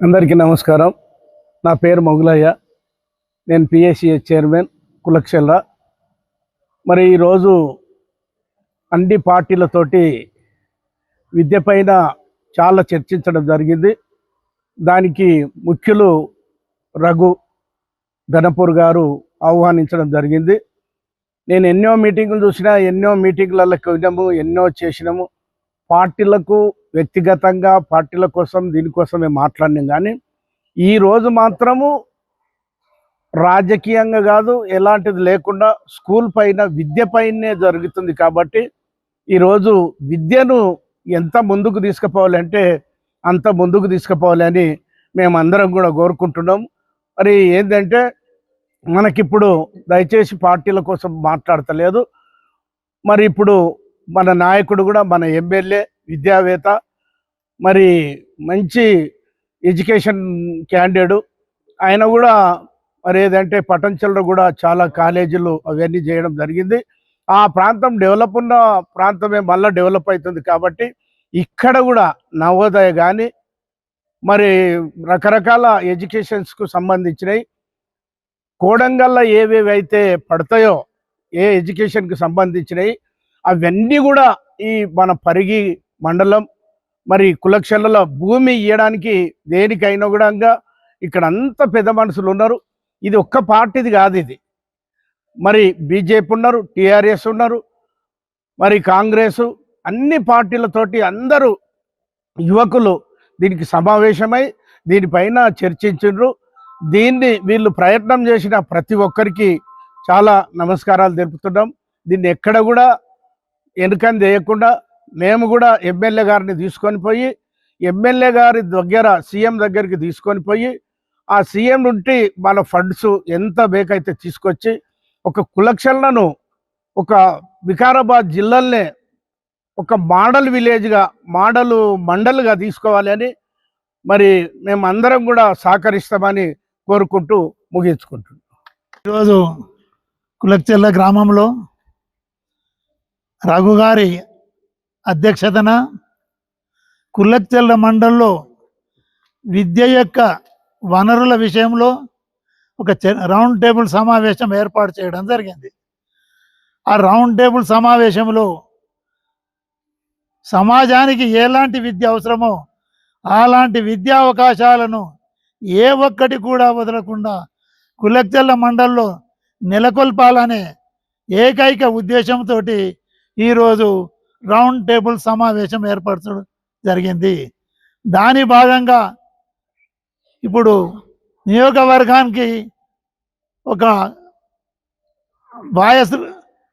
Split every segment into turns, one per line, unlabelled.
అందరికీ నమస్కారం. నా పేరు మొగులయ్య. నేను పిఎస్సిఎస్ చైర్మన్ కులక్షల్ల మరి ఈరోజు అన్ని పార్టీలతోటి విద్య పైన చాలా చర్చించడం జరిగింది. దానికి ముఖ్యులు రఘు ధనపూర్ గారు ఆహ్వానించడం జరిగింది. నేను ఎన్నో మీటింగులు చూసినా ఎన్నో మీటింగ్లలో వెళ్ళాము ఎన్నో చేసినాము. పార్టీలకు వ్యక్తిగతంగా పార్టీల కోసం దీనికోసమే మాట్లాడినాం కానీ ఈరోజు మాత్రము రాజకీయంగా కాదు ఎలాంటిది లేకుండా స్కూల్ పైన విద్య పైనే జరుగుతుంది కాబట్టి ఈరోజు విద్యను ఎంత ముందుకు తీసుకుపోవాలంటే అంత ముందుకు తీసుకుపోవాలని మేమందరం కూడా కోరుకుంటున్నాం. మరి ఏంటంటే మనకిప్పుడు దయచేసి పార్టీల కోసం మాట్లాడతలేదు. మరి ఇప్పుడు మన నాయకుడు కూడా మన ఎమ్మెల్యే విద్యావేత్త మరి మంచి ఎడ్యుకేషన్ క్యాండిడేట్. ఆయన కూడా మరి ఏదంటే పటంచల్లో కూడా చాలా కాలేజీలు అవన్నీ చేయడం జరిగింది. ఆ ప్రాంతం డెవలప్ ఉన్న ప్రాంతమే మళ్ళీ డెవలప్ అవుతుంది కాబట్టి ఇక్కడ కూడా నవోదయ కానీ మరి రకరకాల ఎడ్యుకేషన్స్కు సంబంధించినవి కోడంగల్లో ఏవేవి అయితే పడతాయో ఏ ఎడ్యుకేషన్కి సంబంధించినవి అవన్నీ కూడా ఈ మన పరిగి మండలం మరి కులక్షలలో భూమి ఇవ్వడానికి దేనికైనా కూడా ఇక్కడ అంత పెద్ద మనుషులు ఉన్నారు. ఇది ఒక్క పార్టీది కాదు ఇది. మరి బీజేపీ ఉన్నారు టీఆర్ఎస్ ఉన్నారు మరి కాంగ్రెస్ అన్ని పార్టీలతోటి అందరూ యువకులు దీనికి సమావేశమై దీనిపైన చర్చించు దీన్ని వీళ్ళు ప్రయత్నం చేసిన ప్రతి ఒక్కరికి చాలా నమస్కారాలు తెలుపుతున్నాం. దీన్ని ఎక్కడ కూడా వెనుకని చేయకుండా మేము కూడా ఎమ్మెల్యే గారిని తీసుకొని పోయి ఎమ్మెల్యే గారి దగ్గర సీఎం దగ్గరికి తీసుకొని పోయి ఆ సీఎం నుండి మన ఫండ్స్ ఎంత బేకైతే తీసుకొచ్చి ఒక కులక్షలను ఒక వికారాబాద్ జిల్లాల్నే ఒక మోడల్ విలేజ్గా మోడల్ మండల్గా తీసుకోవాలి అని మరి మేము అందరం కూడా సహకరిస్తామని కోరుకుంటూ ముగించుకుంటున్నాం.
ఈరోజు కులక్చెల్ల గ్రామంలో రఘుగారి అధ్యక్షతన కులక్చెల్ల మండలంలో విద్య యొక్క వనరుల విషయంలో ఒక రౌండ్ టేబుల్ సమావేశం ఏర్పాటు చేయడం జరిగింది. ఆ రౌండ్ టేబుల్ సమావేశంలో సమాజానికి ఎలాంటి విద్య అవసరమో అలాంటి విద్యా అవకాశాలను ఏ ఒక్కటి కూడా వదలకుండా కులక్చెల్ల మండల్లో నెలకొల్పాలనే ఏకైక ఉద్దేశంతో ఈరోజు రౌండ్ టేబుల్ సమావేశం ఏర్పరచడం జరిగింది. దాని భాగంగా ఇప్పుడు నియోగవర్గానికి ఒక బాయస్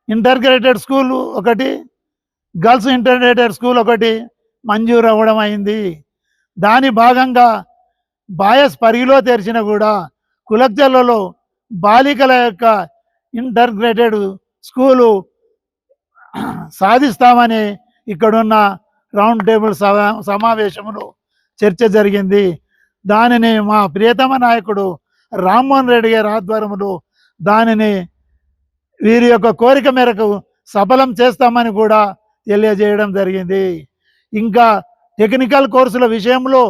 ఇంటర్గ్రేటెడ్ స్కూల్ ఒకటి గర్ల్స్ ఇంటర్గ్రేటెడ్ స్కూల్ ఒకటి మంజూరు అవ్వడం అయింది. దాని భాగంగా బాయస్ పరిగిలో తెరిచిన కూడా కులక్జల్లలో బాలికల యొక్క ఇంటర్గ్రేటెడ్ స్కూలు సాధిస్తామని ఇక్కడున్న రౌండ్ టేబుల్ సమావేశంలో చర్చ జరిగింది. దానిని మా ప్రియతమ నాయకుడు రామ్మోహన్ రెడ్డి గారి ఆధ్వర్యంలో దానిని వీరి యొక్క కోరిక మేరకు సఫలం చేస్తామని కూడా తెలియజేయడం జరిగింది. ఇంకా టెక్నికల్ కోర్సుల విషయంలో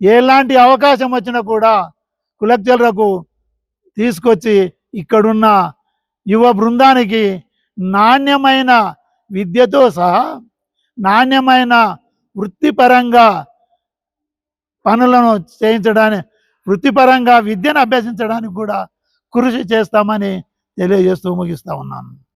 ఎలాంటి అవకాశం వచ్చినా కూడా కులక్చర్లకు తీసుకొచ్చి ఇక్కడున్న యువ బృందానికి నాణ్యమైన విద్యతో సహా నాణ్యమైన వృత్తిపరంగా పనులను చేయించడానికి వృత్తిపరంగా విద్యను అభ్యసించడానికి కూడా కృషి చేస్తామని తెలియజేస్తూ ముగిస్తా ఉన్నాను.